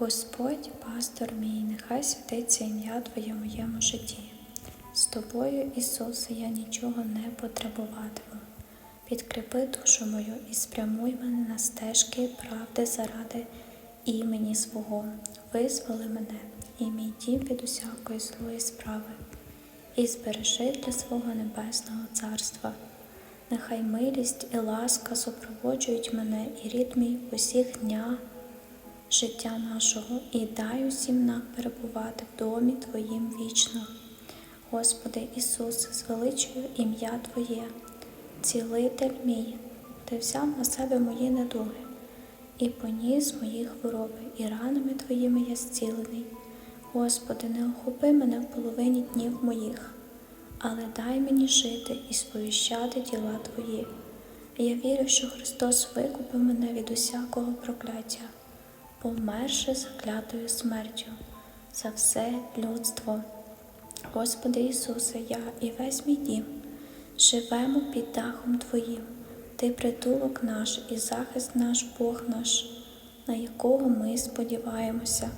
Господь, пастор мій, нехай святиться ім'я Твоє в моєму житті. З тобою, Ісусе, я нічого не потребуватиму. Підкріпи душу мою і спрямуй мене на стежки правди заради імені свого. Визволи мене і мій дім від усякої злої справи, і збережи для свого небесного царства. Нехай милість і ласка супроводжують мене і рід мій усіх днях життя нашого і дай усім нам перебувати в домі Твоїм вічно. Господи Ісусе, звеличую ім'я Твоє, цілитель мій, Ти взяв на себе мої недуги і поніс мої хвороби, і ранами Твоїми я зцілений. Господи, не охопи мене в половині днів моїх, але дай мені жити і сповіщати діла Твої. Я вірю, що Христос викупив мене від усякого прокляття померши заклятою смертю за все людство. Господи Ісусе, я і весь мій дім живемо під дахом Твоїм, Ти притулок наш і захист наш Бог наш, на якого ми сподіваємося.